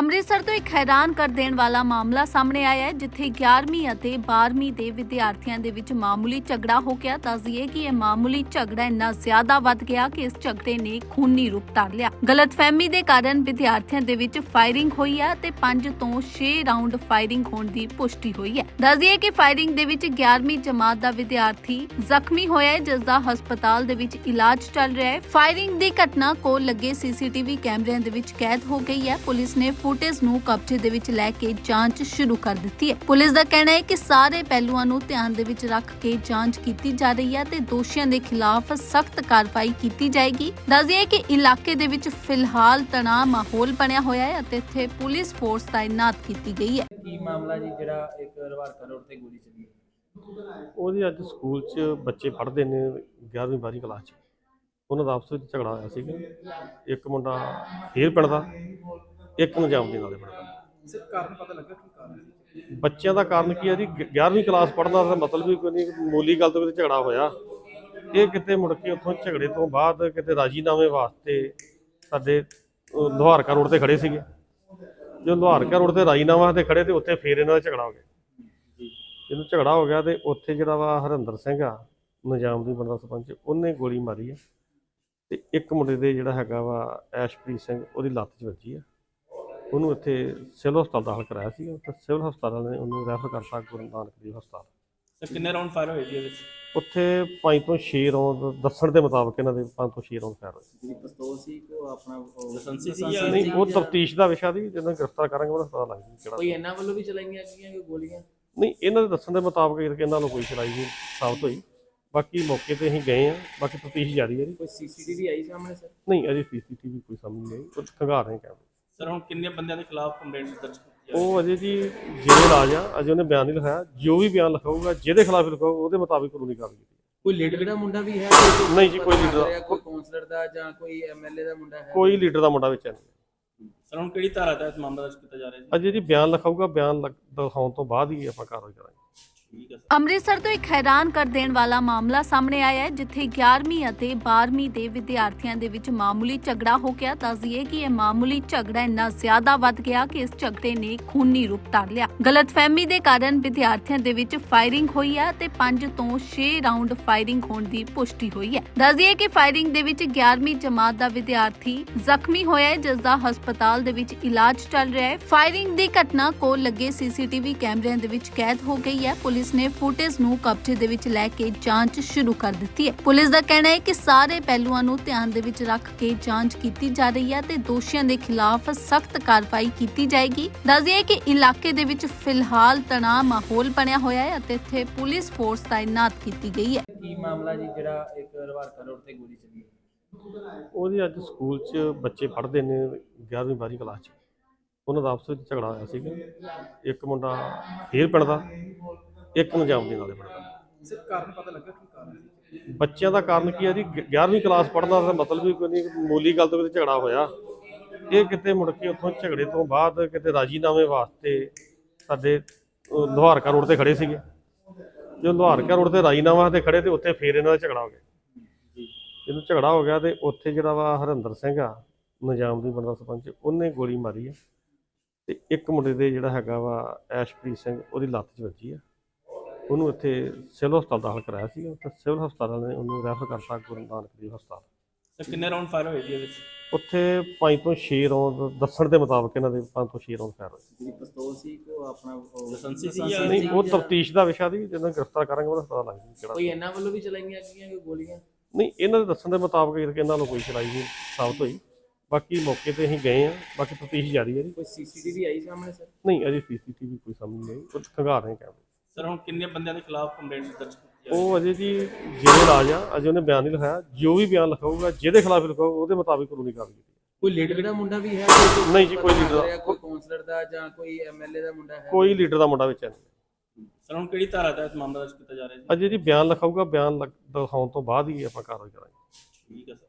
ਅੰਮ੍ਰਿਤਸਰ ਤੋਂ ਇੱਕ ਹੈਰਾਨ ਕਰ ਦੇਣ ਵਾਲਾ ਮਾਮਲਾ ਸਾਹਮਣੇ ਆਇਆ ਹੈ, ਜਿੱਥੇ 11ਵੀਂ ਅਤੇ 12ਵੀਂ ਦੇ ਵਿਦਿਆਰਥੀਆਂ ਦੇ ਵਿੱਚ ਮਾਮੂਲੀ ਝਗੜਾ ਹੋ ਗਿਆ। ਦੱਸਦੀਏ ਕਿ ਇਹ ਮਾਮੂਲੀ ਝਗੜਾ ਇੰਨਾ ਜ਼ਿਆਦਾ ਵੱਧ ਗਿਆ ਕਿ ਇਸ ਝਗੜੇ ਨੇ ਖੂਨੀ ਰੂਪ ਧਾਰ ਲਿਆ। ਗਲਤਫਹਿਮੀ ਦੇ ਕਾਰਨ ਵਿਦਿਆਰਥੀਆਂ ਦੇ ਵਿੱਚ ਫਾਇਰਿੰਗ ਹੋਈ ਹੈ ਤੇ 5 ਤੋਂ 6 ਰਾਉਂਡ ਫਾਇਰਿੰਗ ਹੋਣ ਦੀ ਪੁਸ਼ਟੀ ਹੋਈ ਹੈ। ਦੱਸਦੀਏ ਕਿ ਫਾਇਰਿੰਗ ਦੇ ਵਿੱਚ 11ਵੀਂ ਜਮਾਤ ਦਾ ਵਿਦਿਆਰਥੀ ਜ਼ਖਮੀ ਹੋਇਆ ਹੈ, ਜਿਸ ਦਾ ਹਸਪਤਾਲ ਦੇ ਵਿੱਚ ਇਲਾਜ ਚੱਲ ਰਿਹਾ ਹੈ। ਫਾਇਰਿੰਗ ਦੀ ਘਟਨਾ ਕੋਲ ਲੱਗੇ ਸੀਸੀਟੀਵੀ ਕੈਮਰਿਆਂ ਦੇ ਵਿੱਚ ਕੈਦ ਹੋ ਗਈ ਹੈ। ਪੁਲਿਸ ਨੇ ਫੁਟੇਜ ਨੂੰ ਕਬਜ਼ੇ ਦੇ ਵਿੱਚ ਲੈ ਕੇ ਜਾਂਚ ਸ਼ੁਰੂ ਕਰ ਦਿੱਤੀ ਹੈ। ਪੁਲਿਸ ਦਾ ਕਹਿਣਾ ਹੈ ਕਿ ਸਾਰੇ ਪਹਿਲੂਆਂ ਨੂੰ ਧਿਆਨ ਦੇ ਵਿੱਚ ਰੱਖ ਕੇ ਜਾਂਚ ਕੀਤੀ ਜਾ ਰਹੀ ਹੈ ਤੇ ਦੋਸ਼ੀਆਂ ਦੇ ਖਿਲਾਫ ਸਖਤ ਕਾਰਵਾਈ ਕੀਤੀ ਜਾਏਗੀ। ਦੱਸਦੀਏ ਕਿ ਇਲਾਕੇ ਦੇ ਵਿੱਚ ਫਿਲਹਾਲ ਤਣਾਅ ਮਾਹੌਲ ਬਣਿਆ ਹੋਇਆ ਹੈ ਅਤੇ ਇੱਥੇ ਪੁਲਿਸ ਫੋਰਸ ਤਾਇਨਾਤ ਕੀਤੀ ਗਈ ਹੈ। ਕੀ ਮਾਮਲਾ ਜੀ ਜਿਹੜਾ ਇੱਕ ਰਵਾਰਕਾ ਰੋਡ ਤੇ ਗੋਲੀ ਚੱਲੀ? ਉਹਦੀ ਅੱਜ ਸਕੂਲ 'ਚ ਬੱਚੇ ਪੜ੍ਹਦੇ ਨੇ 11ਵੀਂ 12ਵੀਂ ਕਲਾਸ 'ਚ। ਉਹਨਾਂ ਦਾ ਆਪਸ ਵਿੱਚ ਝਗੜਾ ਹੋਇਆ ਸੀਗਾ। ਇੱਕ ਮੁੰਡਾ ਫੇਰ ਪਿੰਡ ਦਾ ਇੱਕ ਨਜਾਮ ਦੇ ਨਾਲੇ ਸਿਰ ਕਾਰਨ ਪਤਾ ਲੱਗਾ ਕੀ ਕਾਰਨ ਸੀ? ਬੱਚਿਆਂ ਦਾ ਕਾਰਨ ਕੀ ਹੈ ਜੀ? 11ਵੀਂ ਕਲਾਸ ਪੜ੍ਹਨਾ ਦਾ ਮਤਲਬ ਵੀ ਕੋਈ ਨਹੀਂ ਮੂਲੀ ਗੱਲ ਤੋਂ ਕਿਤੇ ਝਗੜਾ ਹੋਇਆ। ਇਹ ਕਿਤੇ ਮੁੜ ਕੇ ਉੱਥੋਂ ਝਗੜੇ ਤੋਂ ਬਾਅਦ ਕਿਤੇ ਰਾਜੀਨਾਮੇ ਵਾਸਤੇ ਸਾਡੇ ਲੁਹਾਰਕਾ ਰੋਡ ਤੇ ਖੜੇ ਸੀਗੇ। ਜੋ ਲੁਹਾਰਕਾ ਰੋਡ ਤੇ ਰਾਜੀਨਾਮਾ ਤੇ ਖੜੇ ਤੇ ਉੱਥੇ ਫੇਰ ਇਹਨਾਂ ਦਾ ਝਗੜਾ ਹੋ ਗਿਆ। ਜਦੋਂ ਝਗੜਾ ਹੋ ਗਿਆ ਤੇ ਉੱਥੇ ਜਿਹੜਾ ਵਾ ਹਰਿੰਦਰ ਸਿੰਘ ਆ ਨਿਜ਼ਾਮ ਦੀ ਬੰਦਾ ਸਰਪੰਚ ਉਹਨੇ ਗੋਲੀ ਮਾਰੀ ਆ। ਤੇ ਇੱਕ ਮੁੰਡੇ ਦੇ ਜਿਹੜਾ ਹੈਗਾ ਵਾ ਐਸ਼ਪ੍ਰੀਤ ਸਿੰਘ ਉਹਦੀ ਲੱਤ 'ਚ ਵੱਜੀ ਆ। ਉਹਨੂੰ ਇੱਥੇ ਸਿਵਲ ਹਸਪਤਾਲ ਦਾਖਲ ਕਰਾਇਆ ਸੀ ਤੇ ਸਿਵਲ ਹਸਪਤਾਲ ਨੇ ਉਹਨੂੰ ਰੈਫਰ ਕਰਤਾ ਗੁਰੂ ਨਾਨਕ ਦੇਵ ਹਸਪਤਾਲ। ਸਰ ਕਿੰਨੇ ਰਾਉਂਡ ਫਾਇਰ ਹੋਏ ਜੀ ਇਹਦੇ ਵਿੱਚ? ਉੱਥੇ 5 ਤੋਂ 6 ਰੌਂਦ ਦੱਸਣ ਦੇ ਮੁਤਾਬਕ ਇਹਨਾਂ ਦੇ 5 ਤੋਂ 6 ਰੌਂਦ ਫਾਇਰ ਹੋਏ। ਜਿਹੜੀ ਪਿਸਤੌਲ ਸੀ ਕੋ ਆਪਣਾ ਲਾਇਸੈਂਸੀ ਸੀ ਲਾਇਸੈਂਸੀ ਨਹੀਂ ਉਹ ਤਫਤੀਸ਼ ਦਾ ਵਿਸ਼ਾ ਦੀ ਜਦੋਂ ਗ੍ਰਿਫਤਾਰ ਕਰਾਂਗੇ ਉਹਦਾ ਪਤਾ ਲੱਗ ਜੂ ਕਿਹੜਾ ਕੋਈ ਇਹਨਾਂ ਵੱਲੋਂ ਵੀ ਚਲਾਈਆਂ ਗਈਆਂ ਕੋਈ ਗੋਲੀਆਂ? ਨਹੀਂ ਇਹਨਾਂ ਦੇ ਦੱਸਣ ਦੇ ਮੁਤਾਬਕ ਇਹ ਕਿ ਇਹਨਾਂ ਨੂੰ ਕੋਈ ਚਲਾਈ ਨਹੀਂ ਸਾਬਤ ਹੋਈ। ਬਾਕੀ ਮੌਕੇ ਤੇ ਅਸੀਂ ਗਏ ਆ ਬਾਕੀ ਤਫਤੀਸ਼ ਜਾਰੀ ਹੈ ਜੀ। ਕੋਈ ਸੀਸੀਟੀਵੀ ਆਈ ਸਾਹਮਣੇ ਸਰ? ਨਹੀਂ ਅਜੇ ਸੀਸੀਟੀਵੀ ਕੋਈ ਸਾਹਮਣੇ ਨਹੀਂ ਉਹ ਖੰਗਾਰ ਰਹੇ ਕੈਮਰੇ। ਸਰ ਹੁਣ ਕਿੰਨੇ ਬੰਦਿਆਂ ਦੇ ਖਿਲਾਫ ਕੰਪਲੇਂਟ ਦਰਜ ਕੀਤੀ ਹੈ? ਉਹ ਅਜੇ ਜੀ ਰਾਜ ਆ ਅਜੇ ਉਹਨੇ ਬਿਆਨ ਨਹੀਂ ਲਿਖਾਇਆ। ਜੋ ਵੀ ਬਿਆਨ ਲਿਖਾਊਗਾ ਜਿਹਦੇ ਖਿਲਾਫ ਲਿਖਾਊਗਾ ਉਹਦੇ ਮੁਤਾਬਿਕ ਕਾਨੂੰਨੀ ਕਾਰਵਾਈ ਕੀਤੀ ਕੋਈ ਲੀਡਰ ਦਾ ਮੁੰਡਾ ਵੀ ਹੈ? ਨਹੀਂ ਜੀ, ਕੋਈ leader- ਰਿਹਾ, ਕੋਈ ਕਾਉਂਸਲਰ ਦਾ ਜਾਂ ਕੋਈ ਐਮਐਲਏ ਦਾ ਮੁੰਡਾ ਹੈ? ਕੋਈ ਲੀਡਰ ਦਾ ਮੁੰਡਾ ਵਿੱਚ ਹੈ ਨਹੀਂ। ਸਰ ਹੁਣ ਕਿਹੜੀ ਧਾਰਾ ਤਹਿਤ ਮਾਮਲਾ ਦਰਜ ਕੀਤਾ ਜਾ ਰਿਹਾ ਜੀ? ਅਜੇ ਜੀ ਬਿਆਨ ਲਿਖਾਊਗਾ ਬਿਆਨ ਲਿਖ- ਦਿਖਾਉਣ ਤੋਂ ਬਾਅਦ ਹੀ ਆਪਾਂ ਕਾਰਵਾਈ ਕਰਾਂਗੇ। ਅੰਮ੍ਰਿਤਸਰ ਤੋਂ ਇੱਕ ਹੈਰਾਨ ਕਰ ਦੇਣ ਵਾਲਾ ਮਾਮਲਾ ਸਾਹਮਣੇ ਆਇਆ ਹੈ, ਜਿੱਥੇ 11ਵੀਂ ਅਤੇ 12ਵੀਂ ਦੇ ਵਿਦਿਆਰਥੀਆਂ ਦੇ ਵਿੱਚ ਮਾਮੂਲੀ ਝਗੜਾ ਹੋ ਗਿਆ। ਦੱਸਦੀਏ ਕਿ ਇਹ ਮਾਮੂਲੀ ਝਗੜਾ ਇੰਨਾ ਜ਼ਿਆਦਾ ਵੱਧ ਗਿਆ ਕਿ ਇਸ ਝਗੜੇ ਨੇ ਖੂਨੀ ਰੂਪ ਧਾਰ ਲਿਆ। ਗਲਤਫਹਿਮੀ ਦੇ ਕਾਰਨ ਵਿਦਿਆਰਥੀਆਂ ਦੇ ਵਿੱਚ ਫਾਇਰਿੰਗ ਹੋਈ ਹੈ ਤੇ 5 ਤੋਂ 6 ਰਾਉਂਡ ਫਾਇਰਿੰਗ ਹੋਣ ਦੀ ਪੁਸ਼ਟੀ ਹੋਈ ਹੈ। ਦੱਸਦੀਏ ਕਿ ਫਾਇਰਿੰਗ ਦੇ ਵਿੱਚ 11ਵੀਂ ਜਮਾਤ ਦਾ ਵਿਦਿਆਰਥੀ ਜ਼ਖਮੀ ਹੋਇਆ ਹੈ, ਜਿਸ ਦਾ ਹਸਪਤਾਲ ਦੇ ਵਿੱਚ ਇਲਾਜ ਚੱਲ ਰਿਹਾ ਹੈ। ਫਾਇਰਿੰਗ ਦੀ ਘਟਨਾ ਕੋਲ ਲੱਗੇ ਸੀਸੀਟੀਵੀ ਕੈਮਰਿਆਂ ਦੇ ਵਿੱਚ ਕੈਦ ਹੋ ਗਈ ਹੈ। ਪੁਲਿਸ ਨੇ ਫੁਟੇਜ ਨੂੰ ਕਬਜ਼ੇ ਦੇ ਵਿੱਚ ਲੈ ਕੇ ਜਾਂਚ ਸ਼ੁਰੂ ਕਰ ਦਿੱਤੀ ਹੈ। ਪੁਲਿਸ ਦਾ ਕਹਿਣਾ ਹੈ ਕਿ ਸਾਰੇ ਪਹਿਲੂਆਂ ਨੂੰ ਧਿਆਨ ਦੇ ਵਿੱਚ ਰੱਖ ਕੇ ਜਾਂਚ ਕੀਤੀ ਜਾ ਰਹੀ ਹੈ ਤੇ ਦੋਸ਼ੀਆਂ ਦੇ ਖਿਲਾਫ ਸਖਤ ਕਾਰਵਾਈ ਕੀਤੀ ਜਾਏਗੀ। ਦੱਸਦੀਏ ਕਿ ਇਲਾਕੇ ਦੇ ਵਿੱਚ ਫਿਲਹਾਲ ਤਣਾਅ ਮਾਹੌਲ ਬਣਿਆ ਹੋਇਆ ਹੈ ਅਤੇ ਇੱਥੇ ਪੁਲਿਸ ਫੋਰਸ ਤਾਇਨਾਤ ਕੀਤੀ ਗਈ ਹੈ। ਕੀ ਮਾਮਲਾ ਜੀ ਜਿਹੜਾ ਇੱਕ ਰਵਾਰਕਾ ਰੋਡ ਤੇ ਗੋਲੀ ਚੱਲੀ? ਉਹਦੀ ਅੱਜ ਸਕੂਲ 'ਚ ਬੱਚੇ ਪੜ੍ਹਦੇ ਨੇ 11ਵੀਂ 12ਵੀਂ ਕਲਾਸ 'ਚ। ਉਹਨਾਂ ਦਾ ਆਪਸ ਵਿੱਚ ਝਗੜਾ ਹੋਇਆ ਸੀਗਾ। ਇੱਕ ਮੁੰਡਾ ਫੇਰ ਪਿੰਡ ਦਾ ਇੱਕ ਨਜਾਮ ਦੇ ਨਾਲੇ ਪਿੰਡ ਦਾ ਸਿਰ ਕਾਰਨ ਪਤਾ ਲੱਗਾ ਕੀ ਕਾਰਨ ਸੀ? ਬੱਚਿਆਂ ਦਾ ਕਾਰਨ ਕੀ ਹੈ ਜੀ? 11ਵੀਂ ਕਲਾਸ ਪੜ੍ਹਨਾ ਦਾ ਮਤਲਬ ਵੀ ਕੋਈ ਨਹੀਂ ਮੂਲੀ ਗੱਲ ਤੋਂ ਕਿਤੇ ਝਗੜਾ ਹੋਇਆ। ਇਹ ਕਿਤੇ ਮੁੜ ਕੇ ਉੱਥੋਂ ਝਗੜੇ ਤੋਂ ਬਾਅਦ ਕਿਤੇ ਰਾਜੀਨਾਮੇ ਵਾਸਤੇ ਸਾਡੇ ਲੁਹਾਰਕਾ ਰੋਡ ਤੇ ਖੜੇ ਸੀਗੇ। ਜੋ ਲੁਹਾਰਕਾ ਰੋਡ ਤੇ ਰਾਜੀਨਾਮਾ ਤੇ ਖੜੇ ਤੇ ਉੱਥੇ ਫੇਰ ਇਹਨਾਂ ਦਾ ਝਗੜਾ ਹੋ ਗਿਆ। ਜਦੋਂ ਝਗੜਾ ਹੋ ਗਿਆ ਤੇ ਉੱਥੇ ਜਿਹੜਾ ਵਾ ਹਰਿੰਦਰ ਸਿੰਘ ਆ ਨਿਜ਼ਾਮ ਦੀ ਬੰਦਾ ਸਰਪੰਚ ਉਹਨੇ ਗੋਲੀ ਮਾਰੀ ਆ। ਤੇ ਇੱਕ ਮੁੰਡੇ ਦੇ ਜਿਹੜਾ ਹੈਗਾ ਵਾ ਐਸ਼ਪ੍ਰੀਤ ਸਿੰਘ ਉਹਦੀ ਲੱਤ 'ਚ ਵੱਜੀ ਆ। ਉਹਨੂੰ ਇੱਥੇ ਸਿਵਲ ਹਸਪਤਾਲ ਦਾਖਲ ਕਰਾਇਆ ਸੀ ਤੇ ਸਿਵਲ ਹਸਪਤਾਲ ਵਾਲਿਆਂ ਨੇ ਉਹਨੂੰ ਰੈਫਰ ਕਰਤਾ ਗੁਰੂ ਨਾਨਕ ਦੇਵ ਹਸਪਤਾਲ। ਸਰ ਕਿੰਨੇ ਰਾਉਂਡ ਫਾਇਰ ਹੋਏ ਜੀ ਇਹਦੇ ਵਿੱਚ? ਉੱਥੇ 5 ਤੋਂ 6 ਰੌਂਦ ਦੱਸਣ ਦੇ ਮੁਤਾਬਕ ਇਹਨਾਂ ਦੇ 5 ਤੋਂ 6 ਰੌਂਦ ਫਾਇਰ ਹੋਏ। ਜਿਹੜੀ ਪਿਸਤੌਲ ਸੀ ਕੋ ਆਪਣਾ ਲਾਇਸੈਂਸੀ ਸੀ ਜਾਂ- ਨਹੀਂ ਉਹ ਤਫਤੀਸ਼ ਦਾ ਵਿਸ਼ਾ ਦੀ ਜਦੋਂ ਗ੍ਰਿਫਤਾਰ ਕਰਾਂਗੇ ਉਹਦਾ ਪਤਾ ਲੱਗ ਜੂ ਕਿਹੜਾ ਕੋਈ ਇਹਨਾਂ ਵੱਲੋਂ ਵੀ ਚਲਾਈਆਂ ਗਈਆਂ ਕੋਈ ਗੋਲੀਆਂ? ਨਹੀਂ ਇਹਨਾਂ ਦੇ ਦੱਸਣ ਦੇ ਮੁਤਾਬਕ ਇਹ ਕਿ ਇਹਨਾਂ ਨੂੰ ਕੋਈ ਚਲਾਈ ਨਹੀਂ ਸਾਬਤ ਹੋਈ। ਬਾਕੀ ਮੌਕੇ ਤੇ ਅਸੀਂ ਗਏ ਆ ਬਾਕੀ ਤਫਤੀਸ਼ ਜਾਰੀ ਹੈ ਜੀ। ਕੋਈ ਸੀਸੀਟੀਵੀ ਆਈ ਸਾਹਮਣੇ ਸਰ? ਨਹੀਂ ਅਜੇ ਸੀਸੀਟੀਵੀ ਕੋਈ ਸਾਹਮਣੇ ਨਹੀਂ ਉਹ ਖੰਗਾਰ ਰਹੇ ਕੈਮਰੇ ਸਰ ਹੁਣ ਕਿੰਨੇ ਬੰਦਿਆਂ ਦੇ ਖਿਲਾਫ ਕੰਪਲੇਂਟ ਦਰਜ ਕੀਤੀ ਹੈ ਉਹ ਅਜੇ ਜੀ ਜਿਹੜੇ ਰਾਜ ਆ ਅਜੇ ਉਹਨੇ ਬਿਆਨ ਨਹੀਂ ਲਿਖਾਇਆ। ਜੋ ਵੀ ਬਿਆਨ ਲਿਖਾਊਗਾ ਜਿਹਦੇ ਖਿਲਾਫ ਲਿਖਾਊਗਾ ਉਹਦੇ ਮੁਤਾਬਿਕ ਕਾਨੂੰਨੀ ਕਾਰਵਾਈ ਕੀਤੀ ਕੋਈ ਲੀਡਰ ਦਾ ਮੁੰਡਾ ਵੀ ਹੈ? ਕੋਈ ਨਹੀਂ ਜੀ, ਕੋਈ leader- ਰਿਹਾ, ਕੋਈ ਕਾਉਂਸਲਰ ਦਾ ਜਾਂ ਕੋਈ ਐਮਐਲਏ ਦਾ ਮੁੰਡਾ ਹੈ? ਕੋਈ ਲੀਡਰ ਦਾ ਮੁੰਡਾ ਵਿੱਚ ਹੈ ਨਹੀਂ। ਸਰ ਹੁਣ ਕਿਹੜੀ ਧਾਰਾ ਤਹਿਤ ਮਾਮਲਾ ਦਰਜ ਕੀਤਾ ਜਾ ਰਿਹਾ ਜੀ? ਅਜੇ ਜੀ ਬਿਆਨ ਲਿਖਾਊਗਾ ਬਿਆਨ ਲਿਖ- ਦਿਖਾਉਣ ਤੋਂ ਬਾਅਦ ਹੀ ਆਪਾਂ ਕਾਰਵਾਈ ਕਰਾਂਗੇ। ਠੀਕ ਹੈ ਸਰ।